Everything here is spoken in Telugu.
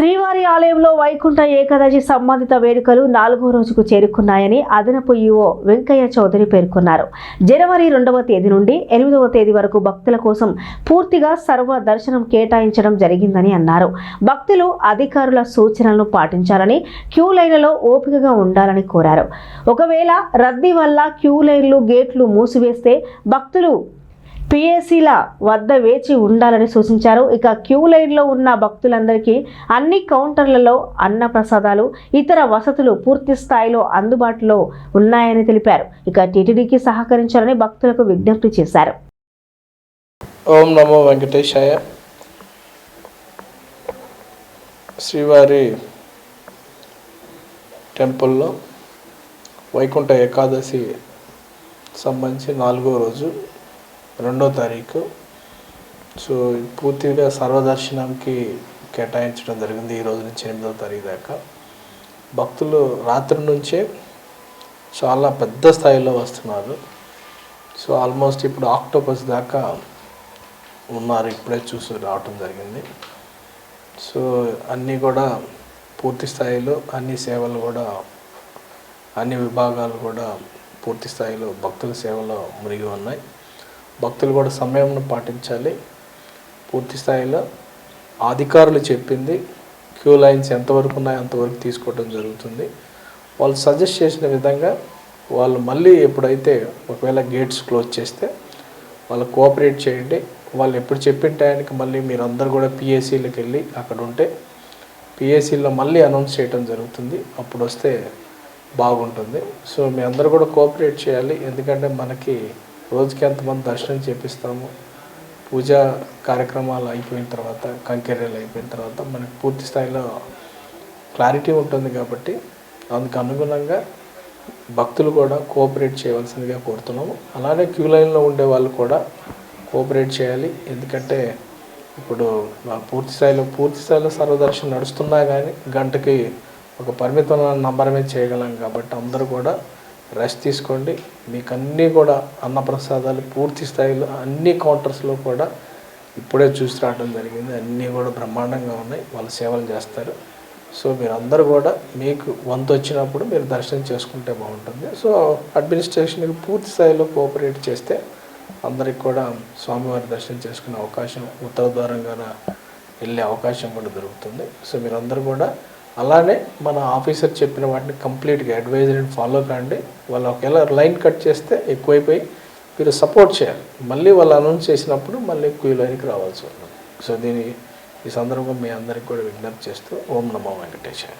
శ్రీవారి ఆలయంలో వైకుంఠ ఏకాదశి సంబంధిత వేడుకలు నాలుగో రోజుకు చేరుకున్నాయని అదనపు ఈవో వెంకయ్య చౌదరి పేర్కొన్నారు. జనవరి రెండవ తేదీ నుండి ఎనిమిదవ తేదీ వరకు భక్తుల కోసం పూర్తిగా సర్వ దర్శనం కేటాయించడం జరిగిందని అన్నారు. భక్తులు అధికారుల సూచనలను పాటించాలని క్యూ లైన్లలో ఓపికగా ఉండాలని కోరారు. ఒకవేళ రద్దీ వల్ల క్యూ లైన్లు గేట్లు మూసివేస్తే భక్తులు పిఎస్సీల వద్ద వేచి ఉండాలని సూచించారు. ఇక క్యూ లైన్లో ఉన్న భక్తులందరికీ అన్ని కౌంటర్లలో అన్న ప్రసాదాలు ఇతర వసతులు పూర్తి స్థాయిలో అందుబాటులో ఉన్నాయని తెలిపారు. ఇక టీటీడీకి సహకరించాలని భక్తులకు విజ్ఞప్తి చేశారు. ఓం నమో వెంకటేశాయ. శ్రీవారి టెంపుల్లో వైకుంఠ ఏకాదశి సంబంధించి నాలుగో రోజు రెండో తారీఖు. సో పూర్తిగా సర్వదర్శనంకి కేటాయించడం జరిగింది ఈ రోజు నుంచి ఎనిమిదో తారీఖు దాకా. భక్తులు రాత్రి నుంచే చాలా పెద్ద స్థాయిలో వస్తున్నారు. సో ఆల్మోస్ట్ ఇప్పుడు ఆక్టోపస్ దాకా ఉన్నారు. ఇప్పుడే చూసి రావటం జరిగింది. సో అన్నీ కూడా పూర్తి స్థాయిలో అన్ని సేవలు కూడా అన్ని విభాగాలు కూడా పూర్తి స్థాయిలో భక్తుల సేవలో మునిగి ఉన్నాయి. భక్తులు కూడా సమయంను పాటించాలి. పూర్తి స్థాయిలో అధికారులు చెప్పింది క్యూ లైన్స్ ఎంతవరకు ఉన్నాయో అంతవరకు తీసుకోవడం జరుగుతుంది. వాళ్ళు సజెస్ట్ చేసిన విధంగా వాళ్ళు మళ్ళీ ఎప్పుడైతే ఒకవేళ గేట్స్ క్లోజ్ చేస్తే వాళ్ళు కోఆపరేట్ చేయండి. వాళ్ళు ఎప్పుడు చెప్పిన టయానికి మళ్ళీ మీరు అందరు కూడా పిఎస్సీలకు వెళ్ళి అక్కడ ఉంటే పిఎస్సీలో మళ్ళీ అనౌన్స్ చేయడం జరుగుతుంది. అప్పుడు వస్తే బాగుంటుంది. సో మీ అందరూ కూడా కోఆపరేట్ చేయాలి. ఎందుకంటే మనకి రోజుకి ఎంతమంది దర్శనం చేపిస్తాము? పూజా కార్యక్రమాలు అయిపోయిన తర్వాత కంకెర్యలు అయిపోయిన తర్వాత మనకి పూర్తి స్థాయిలో క్లారిటీ ఉంటుంది కాబట్టి అందుకు అనుగుణంగా భక్తులు కూడా కోఆపరేట్ చేయవలసిందిగా కోరుతున్నాము. అలానే క్యూ లైన్లో ఉండే వాళ్ళు కూడా కోఆపరేట్ చేయాలి. ఎందుకంటే ఇప్పుడు పూర్తి స్థాయిలో పూర్తి స్థాయిలో సర్వదర్శనం నడుస్తున్నా కానీ గంటకి ఒక పరిమితమైన నంబరమే చేయగలం కాబట్టి అందరూ కూడా రెస్ట్ తీసుకోండి. మీకు అన్నీ కూడా అన్నప్రసాదాలు పూర్తి స్థాయిలో అన్ని క్వార్టర్స్లో కూడా ఇప్పుడే చూసి రావడం జరిగింది. అన్నీ కూడా బ్రహ్మాండంగా ఉన్నాయి. వాళ్ళ సేవలు చేస్తారు. సో మీరు అందరూ కూడా మీకు వంతు వచ్చినప్పుడు మీరు దర్శనం చేసుకుంటే బాగుంటుంది. సో అడ్మినిస్ట్రేషన్కి పూర్తి స్థాయిలో కోఆపరేట్ చేస్తే అందరికి కూడా స్వామివారి దర్శనం చేసుకునే అవకాశం ఉత్తర ద్వారంగా వెళ్ళే అవకాశం కూడా దొరుకుతుంది. సో మీరందరూ కూడా అలానే మన ఆఫీసర్ చెప్పిన వాటిని కంప్లీట్గా అడ్వైజరీని ఫాలో కండి వాళ్ళు ఒకవేళ లైన్ కట్ చేస్తే ఎక్కువైపోయి మీరు సపోర్ట్ చేయాలి. మళ్ళీ వాళ్ళు అనౌన్స్ చేసినప్పుడు మళ్ళీ క్యూ లైన్కి రావాల్సి ఉంటుంది. సో దీని ఈ సందర్భం మీ అందరికి కూడా విజ్ఞప్తి చేస్తూ ఓం నమో వెంకటేశాయ.